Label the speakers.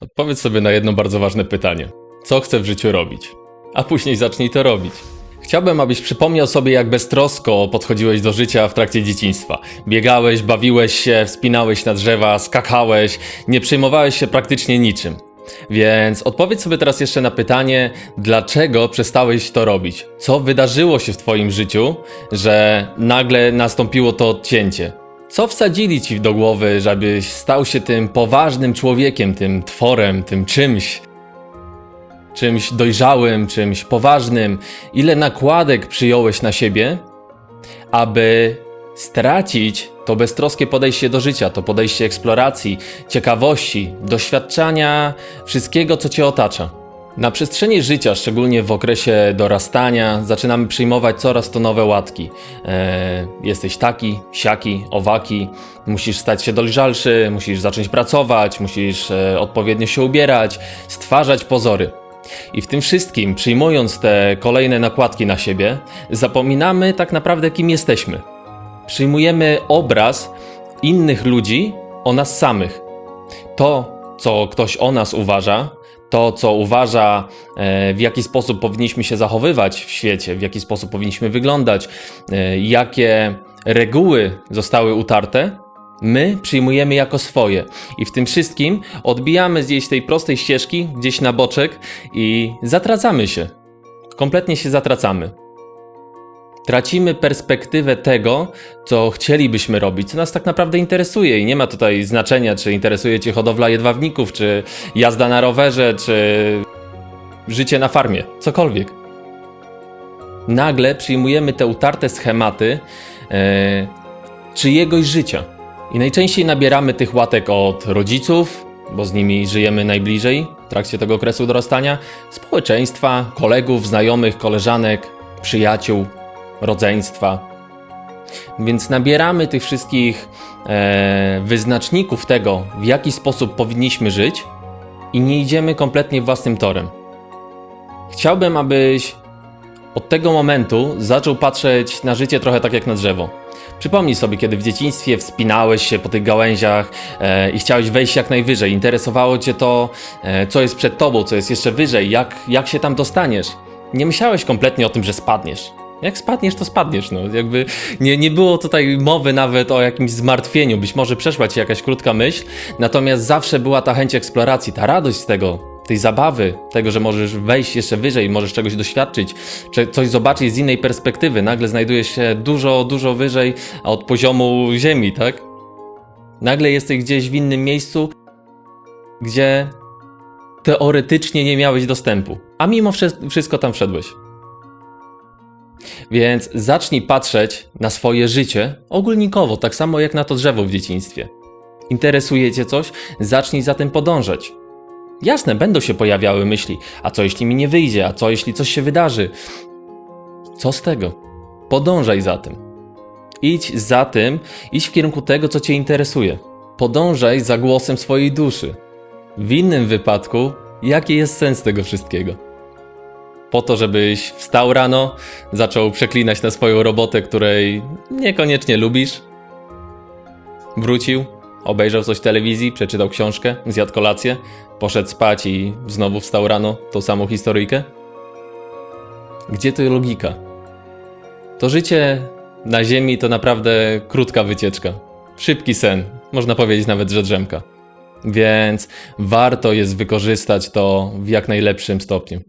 Speaker 1: Odpowiedz sobie na jedno bardzo ważne pytanie. Co chcę w życiu robić? A później zacznij to robić. Chciałbym, abyś przypomniał sobie, jak beztrosko podchodziłeś do życia w trakcie dzieciństwa. Biegałeś, bawiłeś się, wspinałeś na drzewa, skakałeś, nie przejmowałeś się praktycznie niczym. Więc odpowiedz sobie teraz jeszcze na pytanie, dlaczego przestałeś to robić? Co wydarzyło się w Twoim życiu, że nagle nastąpiło to odcięcie? Co wsadzili ci do głowy, żebyś stał się tym poważnym człowiekiem, tym tworem, tym czymś? Czymś dojrzałym, czymś poważnym? Ile nakładek przyjąłeś na siebie, aby stracić to beztroskie podejście do życia, to podejście eksploracji, ciekawości, doświadczania wszystkiego, co cię otacza. Na przestrzeni życia, szczególnie w okresie dorastania, zaczynamy przyjmować coraz to nowe łatki. E, jesteś taki, siaki, owaki, musisz stać się dojrzalszy, musisz zacząć pracować, musisz e, odpowiednio się ubierać, stwarzać pozory. I w tym wszystkim, przyjmując te kolejne nakładki na siebie, zapominamy tak naprawdę, kim jesteśmy przyjmujemy obraz innych ludzi o nas samych. To, co ktoś o nas uważa, to, co uważa, e, w jaki sposób powinniśmy się zachowywać w świecie, w jaki sposób powinniśmy wyglądać, e, jakie reguły zostały utarte, my przyjmujemy jako swoje. I w tym wszystkim odbijamy gdzieś tej prostej ścieżki, gdzieś na boczek i zatracamy się. Kompletnie się zatracamy tracimy perspektywę tego, co chcielibyśmy robić, co nas tak naprawdę interesuje. I nie ma tutaj znaczenia, czy interesuje Cię hodowla jedwabników, czy jazda na rowerze, czy życie na farmie, cokolwiek. Nagle przyjmujemy te utarte schematy e, czyjegoś życia. I najczęściej nabieramy tych łatek od rodziców, bo z nimi żyjemy najbliżej w trakcie tego okresu dorastania, społeczeństwa, kolegów, znajomych, koleżanek, przyjaciół, rodzeństwa. Więc nabieramy tych wszystkich e, wyznaczników tego, w jaki sposób powinniśmy żyć, i nie idziemy kompletnie własnym torem. Chciałbym, abyś od tego momentu zaczął patrzeć na życie trochę tak jak na drzewo. Przypomnij sobie, kiedy w dzieciństwie wspinałeś się po tych gałęziach e, i chciałeś wejść jak najwyżej. Interesowało cię to, e, co jest przed tobą, co jest jeszcze wyżej, jak, jak się tam dostaniesz. Nie myślałeś kompletnie o tym, że spadniesz. Jak spadniesz, to spadniesz. No. Jakby nie, nie było tutaj mowy nawet o jakimś zmartwieniu. Być może przeszła ci jakaś krótka myśl, natomiast zawsze była ta chęć eksploracji, ta radość z tego, tej zabawy, tego, że możesz wejść jeszcze wyżej, możesz czegoś doświadczyć, czy coś zobaczyć z innej perspektywy. Nagle znajdujesz się dużo, dużo wyżej od poziomu ziemi, tak? Nagle jesteś gdzieś w innym miejscu, gdzie teoretycznie nie miałeś dostępu, a mimo wszystko tam wszedłeś. Więc zacznij patrzeć na swoje życie ogólnikowo, tak samo jak na to drzewo w dzieciństwie. Interesuje Cię coś? Zacznij za tym podążać. Jasne, będą się pojawiały myśli, a co jeśli mi nie wyjdzie, a co jeśli coś się wydarzy? Co z tego? Podążaj za tym. Idź za tym, idź w kierunku tego, co Cię interesuje. Podążaj za głosem swojej duszy. W innym wypadku, jaki jest sens tego wszystkiego? Po to, żebyś wstał rano, zaczął przeklinać na swoją robotę, której niekoniecznie lubisz, wrócił, obejrzał coś telewizji, przeczytał książkę, zjadł kolację, poszedł spać i znowu wstał rano, tą samą historyjkę? Gdzie tu logika? To życie na Ziemi to naprawdę krótka wycieczka. Szybki sen, można powiedzieć nawet, że drzemka. Więc warto jest wykorzystać to w jak najlepszym stopniu.